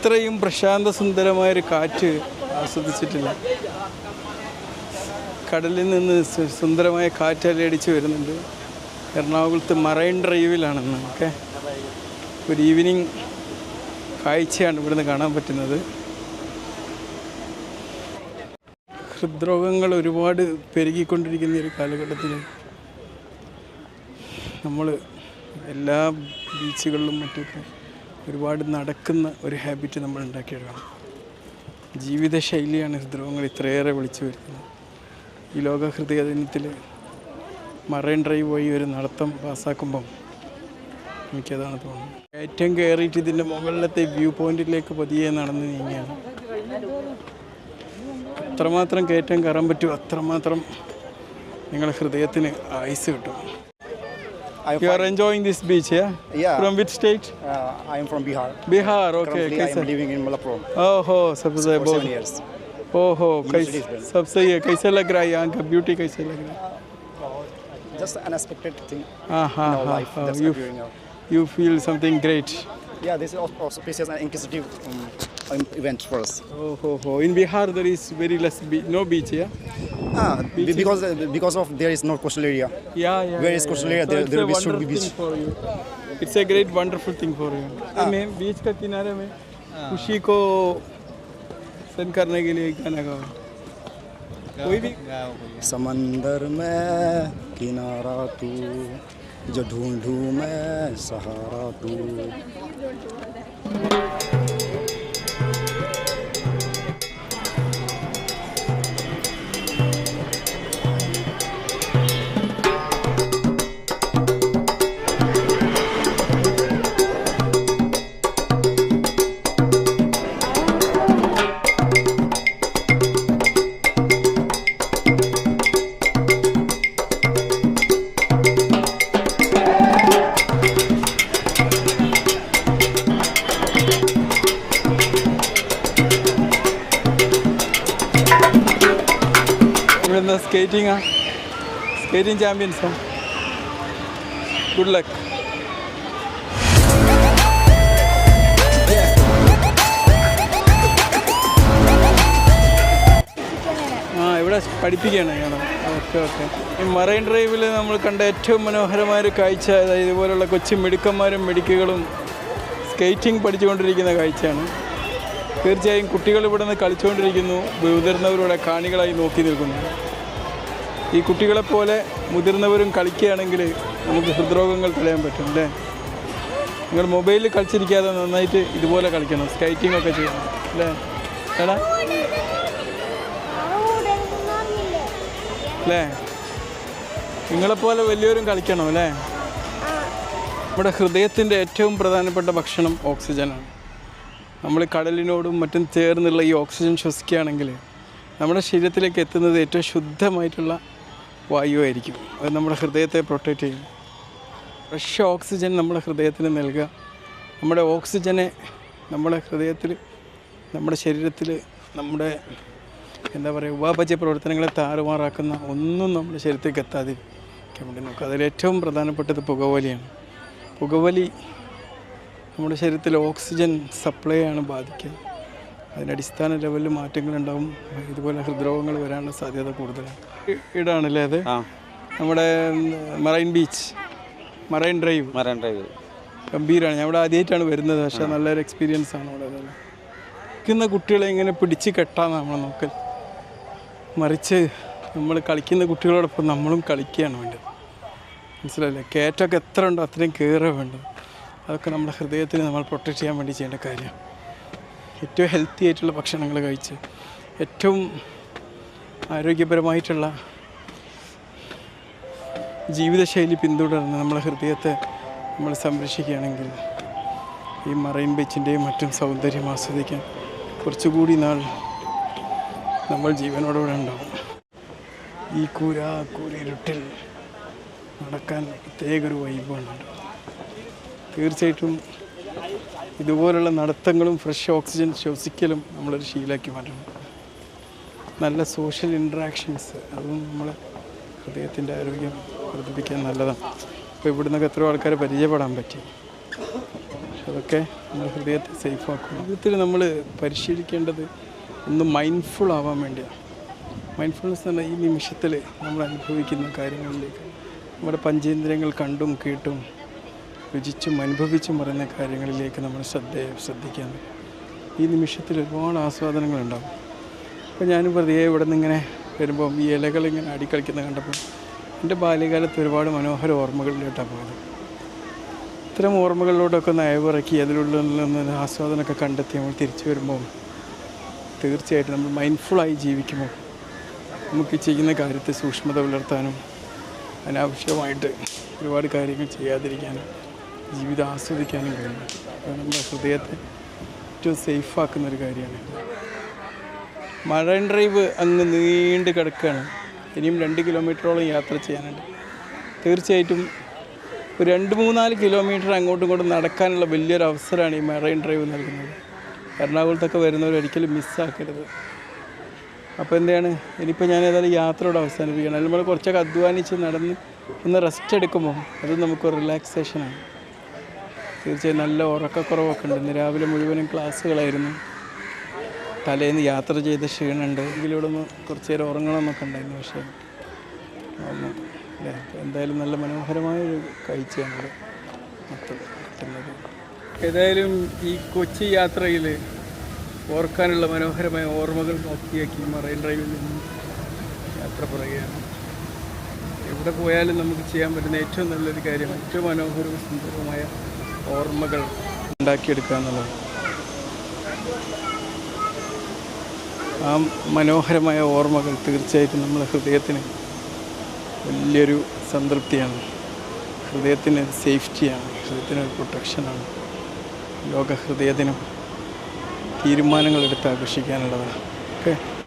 ഇത്രയും പ്രശാന്ത സുന്ദരമായ ഒരു കാറ്റ് ആസ്വദിച്ചിട്ടില്ല. കടലിൽ നിന്ന് സുന്ദരമായ കാറ്റ് അലയടിച്ച് വരുന്നുണ്ട്. എറണാകുളത്ത് മറൈൻ ഡ്രൈവിലാണെന്ന് ഓക്കെ? ഒരു ഈവനിങ് കാഴ്ചയാണ് ഇവിടുന്ന് കാണാൻ പറ്റുന്നത്. ഹൃദ്രോഗങ്ങൾ ഒരുപാട് പെരുകിക്കൊണ്ടിരിക്കുന്ന ഒരു കാലഘട്ടത്തിൽ നമ്മൾ എല്ലാ ബീച്ചുകളിലും മറ്റൊക്കെ ഒരുപാട് നടക്കുന്ന ഒരു ഹാബിറ്റ് നമ്മൾ ഉണ്ടാക്കിയെടുക്കണം. ജീവിതശൈലിയാണ് ഹൃദ്രോഗങ്ങൾ ഇത്രയേറെ വിളിച്ചു വരുന്നത് ഈ ലോക ഹൃദയ ദിനത്തിൽ മറൈൻ ഡ്രൈവ് വഴി ഒരു നടത്തം പാസ്സാക്കുമ്പം എനിക്കതാണ് തോന്നുന്നത്. ഏറ്റവും കയറിയിട്ട് ഇതിന്റെ മുകളിലത്തെ വ്യൂ പോയിന്റിലേക്ക് പതിയെ നടന്നു നീങ്ങിയാണ്. എത്രമാത്രം കയറ്റം കയറാൻ പറ്റുമോ അത്രമാത്രം നിങ്ങളുടെ ഹൃദയത്തിന് ആയുസ് കിട്ടും. I'm you are enjoying this beach, yeah? Yeah. From which state? Uh, I am from Bihar. Bihar, okay. Currently, I am living in Malappuram. Oh, oh, सबसे For seven years. Oh, oh, कैसे सब सही है कैसे लग रहा है यहाँ का ब्यूटी कैसे लग रहा है Just unexpected thing ah, in our life. That's what we you feel something great Yeah, this is also auspicious and inquisitive um, um, event for us. oh ho ho in Bihar there is very less be- no beach yeah Ah, be- because uh, because of there is no coastal area. yeah yeah Where yeah, is coastal yeah. area, So there- there will be- should be beach. for you it's a great wonderful thing for you में बीच का किनारे में खुशी को send करने के लिए एक गाना गाओ कोई भी समंदर में किनारा तू जो ढूंढूं मैं सहारा तू। സ്കേറ്റിംഗ് സ്കേറ്റിംഗ് ചാമ്പ്യൻസോ ഗുഡ് ലക്ക് ആ ഇവിടെ പഠിപ്പിക്കുകയാണ് ഞങ്ങൾ ഓക്കെ ഓക്കെ. ഈ മറൈൻ ഡ്രൈവിൽ നമ്മൾ കണ്ട ഏറ്റവും മനോഹരമായൊരു കാഴ്ച അതായത് ഇതുപോലുള്ള കൊച്ചു മിടുക്കന്മാരും മിടുക്കുകളും സ്കേറ്റിംഗ് പഠിച്ചുകൊണ്ടിരിക്കുന്ന കാഴ്ചയാണ്. തീർച്ചയായും കുട്ടികൾ ഇവിടെ നിന്ന് കളിച്ചുകൊണ്ടിരിക്കുന്നു. മുതിർന്നവരുടെ കാണികളായി നോക്കി നിൽക്കുന്നു. ഈ കുട്ടികളെപ്പോലെ മുതിർന്നവരും കളിക്കുകയാണെങ്കിൽ നമുക്ക് ഹൃദ്രോഗങ്ങൾ തടയാൻ പറ്റും അല്ലേ? നിങ്ങൾ മൊബൈലിൽ കളിച്ചിരിക്കാതെ നന്നായിട്ട് ഇതുപോലെ കളിക്കണം സ്കൈറ്റിംഗ് ഒക്കെ ചെയ്യണം അല്ലേ? എടാ. അല്ലേ? നിങ്ങളെപ്പോലെ വലിയവരും കളിക്കണം അല്ലേ? നമ്മുടെ ഹൃദയത്തിന്റെ ഏറ്റവും പ്രധാനപ്പെട്ട ഭക്ഷണം ഓക്സിജനാണ്. നമ്മൾ കടലിനോടും മറ്റും ചേർന്നുള്ള ഈ ഓക്സിജൻ ശ്വസിക്കുകയാണെങ്കിൽ നമ്മുടെ ശരീരത്തിലേക്ക് എത്തുന്നത് ഏറ്റവും ശുദ്ധമായിട്ടുള്ള വായുവായിരിക്കും. അത് നമ്മുടെ ഹൃദയത്തെ പ്രൊട്ടക്റ്റ് ചെയ്യും. ഫ്രഷ് ഓക്സിജൻ നമ്മുടെ ഹൃദയത്തിന് നൽകുക. നമ്മുടെ ഓക്സിജനെ നമ്മുടെ ഹൃദയത്തിൽ നമ്മുടെ ശരീരത്തിൽ നമ്മുടെ എന്താ പറയുക ഉപാപചയ പ്രവർത്തനങ്ങളെ താറുമാറാക്കുന്ന ഒന്നും നമ്മുടെ ശരീരത്തേക്ക് എത്താതിരിക്കാൻ വേണ്ടി നോക്കുക. അതിൽ ഏറ്റവും പ്രധാനപ്പെട്ടത് പുകവലിയാണ്. പുകവലി നമ്മുടെ ശരീരത്തിൽ ഓക്സിജൻ സപ്ലൈ ആണ് ബാധിക്കുക അതിന് അടിസ്ഥാന ലെവലിൽ മാറ്റങ്ങളുണ്ടാവും. ഇതുപോലെ ഹൃദ്രോഗങ്ങൾ വരാനുള്ള സാധ്യത കൂടുതലാണ്. ഇടാണല്ലേ അത്? നമ്മുടെ Marine beach. Marine Drive. Marine Drive. ഗംഭീരമാണ് ഞാൻ ഇവിടെ ആദ്യമായിട്ടാണ് വരുന്നത്. പക്ഷേ നല്ലൊരു എക്സ്പീരിയൻസ് ആണ് ഇവിടെ നിൽക്കുന്ന കളിക്കുന്ന കുട്ടികളെ ഇങ്ങനെ പിടിച്ച് കെട്ടാന്ന് നമ്മൾ നോക്കൽ മറിച്ച് നമ്മൾ കളിക്കുന്ന കുട്ടികളോടൊപ്പം നമ്മളും കളിക്കുകയാണ് വേണ്ടത്. മനസ്സിലല്ലേ കയറ്റമൊക്കെ എത്ര ഉണ്ടോ അത്രയും കയറുക വേണ്ടത്. അതൊക്കെ നമ്മുടെ ഹൃദയത്തിന് നമ്മൾ പ്രൊട്ടക്റ്റ് ചെയ്യാൻ വേണ്ടി ചെയ്യേണ്ട കാര്യം ഏറ്റവും ഹെൽത്തി ആയിട്ടുള്ള ഭക്ഷണങ്ങൾ കഴിച്ച് ഏറ്റവും ആരോഗ്യപരമായിട്ടുള്ള ജീവിതശൈലി പിന്തുടർന്ന് നമ്മളെ ഹൃദയത്തെ നമ്മൾ സംരക്ഷിക്കുകയാണെങ്കിൽ ഈ മറൈൻ ബീച്ചിന്റെയും മറ്റും സൗന്ദര്യം ആസ്വദിക്കാൻ കുറച്ചുകൂടി നാൾ നമ്മൾ ജീവനോടുകൂടെ ഉണ്ടാവും. ഈ കൂര കൂരിരുട്ടിൽ നടക്കാൻ പ്രത്യേക ഒരു വൈബാണ് തീർച്ചയായിട്ടും ഇതുപോലുള്ള നടത്തങ്ങളും ഫ്രഷ് ഓക്സിജൻ ശ്വസിക്കലും നമ്മളൊരു ശീലാക്കി മാറ്റണം. നല്ല സോഷ്യൽ ഇൻട്രാക്ഷൻസ് അതും നമ്മളെ ഹൃദയത്തിന്റെ ആരോഗ്യം വർദ്ധിപ്പിക്കാൻ നല്ലതാണ്. അപ്പോൾ ഇവിടുന്നൊക്കെ എത്രയോ ആൾക്കാരെ പരിചയപ്പെടാൻ പറ്റി. അതൊക്കെ നമ്മുടെ ഹൃദയത്തെ സേഫാക്കും ജീവിതത്തിൽ നമ്മൾ പരിശീലിക്കേണ്ടത് ഒന്ന് മൈൻഡ്ഫുൾ ആവാൻ വേണ്ടിയാണ്. മൈൻഡ്ഫുൾനെസ് എന്ന് ഈ നിമിഷത്തിൽ നമ്മൾ അനുഭവിക്കുന്ന കാര്യങ്ങളിലേക്ക്. നമ്മുടെ പഞ്ചേന്ദ്രിയങ്ങൾ കണ്ടും കേട്ടും രുചിച്ചും അനുഭവിച്ചും പറയുന്ന കാര്യങ്ങളിലേക്ക് നമ്മൾ ശ്രദ്ധ ശ്രദ്ധിക്കാൻ ഈ നിമിഷത്തിൽ ഒരുപാട് ആസ്വാദനങ്ങളുണ്ടാകും അപ്പോൾ ഞാനും വെറുതെ ഇവിടെ നിന്ന് ഇങ്ങനെ വരുമ്പം ഈ ഇലകൾ ഇങ്ങനെ അടിക്കളിക്കുന്നത് കണ്ടപ്പോൾ എന്റെ ബാല്യകാലത്ത് ഒരുപാട് മനോഹര ഓർമ്മകളിലോട്ടാണ് പോയത്. ഇത്തരം ഓർമ്മകളിലോട്ടൊക്കെ ഒന്ന് അയവിറക്കി അതിലുള്ള നിന്ന് ആസ്വാദനമൊക്കെ കണ്ടെത്തി നമ്മൾ തിരിച്ചു വരുമ്പോൾ തീർച്ചയായിട്ടും നമ്മൾ മൈൻഡ്ഫുള്ളായി ജീവിക്കുമ്പോൾ നമുക്ക് ചെയ്യുന്ന കാര്യത്തെ സൂക്ഷ്മത പുലർത്താനും അനാവശ്യമായിട്ട് ഒരുപാട് കാര്യങ്ങൾ ചെയ്യാതിരിക്കാനും ജീവിതം ആസ്വദിക്കാനും കഴിയും. അത് നമ്മുടെ ഹൃദയത്തെ ഏറ്റവും സേഫാക്കുന്ന ഒരു കാര്യമാണ്. മറൈൻ ഡ്രൈവ് അങ്ങ് നീണ്ട് കിടക്കുകയാണ്. ഇനിയും രണ്ട് കിലോമീറ്ററോളം യാത്ര ചെയ്യാനുണ്ട്. തീർച്ചയായിട്ടും ഒരു രണ്ട് മൂന്നാൽ കിലോമീറ്റർ അങ്ങോട്ടും ഇങ്ങോട്ടും നടക്കാനുള്ള വലിയൊരു അവസരമാണ് ഈ മറൈൻ ഡ്രൈവ് നൽകുന്നത്. എറണാകുളത്തൊക്കെ വരുന്നവർ ഒരിക്കലും മിസ്സാക്കരുത് അപ്പോൾ എന്താണ്? ഇനിയിപ്പോൾ ഞാൻ ഏതായാലും യാത്രയോട് അവസാനിപ്പിക്കണം അല്ലെങ്കിൽ നമ്മൾ കുറച്ചൊക്കെ അധ്വാനിച്ച് നടന്ന് ഒന്ന് റെസ്റ്റ് എടുക്കുമ്പോൾ അത് നമുക്ക് റിലാക്സേഷനാണ് തീർച്ചയായും നല്ല ഉറക്കക്കുറവൊക്കെ ഉണ്ട്. ഇന്ന് രാവിലെ മുഴുവനും ക്ലാസ്സുകളായിരുന്നു. തലേന്ന് യാത്ര ചെയ്ത ക്ഷീണമുണ്ട്. എങ്കിലും ഇവിടെ ഒന്ന് കുറച്ച് നേരം ഉറങ്ങണമെന്നൊക്കെ ഉണ്ടായിരുന്നു. പക്ഷേ അല്ലേ എന്തായാലും നല്ല മനോഹരമായൊരു കാഴ്ചയാണ് മൊത്തം കിട്ടുന്നത്. ഏതായാലും ഈ കൊച്ചി യാത്രയിൽ ഓർക്കാനുള്ള മനോഹരമായ ഓർമ്മകൾ നോക്കിയാക്കി മറൈൻ ഡ്രൈവിൽ നിന്ന് യാത്ര പറയുകയാണ്. എവിടെ പോയാലും നമുക്ക് ചെയ്യാൻ പറ്റുന്ന ഏറ്റവും നല്ലൊരു കാര്യം ഏറ്റവും മനോഹരവും സുന്ദരവുമായ ഓർമ്മകൾ ഉണ്ടാക്കിയെടുക്കുക എന്നുള്ളത്. ആ മനോഹരമായ ഓർമ്മകൾ തീർച്ചയായിട്ടും നമ്മളെ ഹൃദയത്തിന് വലിയൊരു സംതൃപ്തിയാണ്. ഹൃദയത്തിന് സേഫ്റ്റിയാണ്. ഹൃദയത്തിനൊരു പ്രൊട്ടക്ഷനാണ്. ലോക ഹൃദയ ദിനം തീരുമാനങ്ങൾ ആകർഷിക്കാനുള്ളതാണ് ഓക്കെ?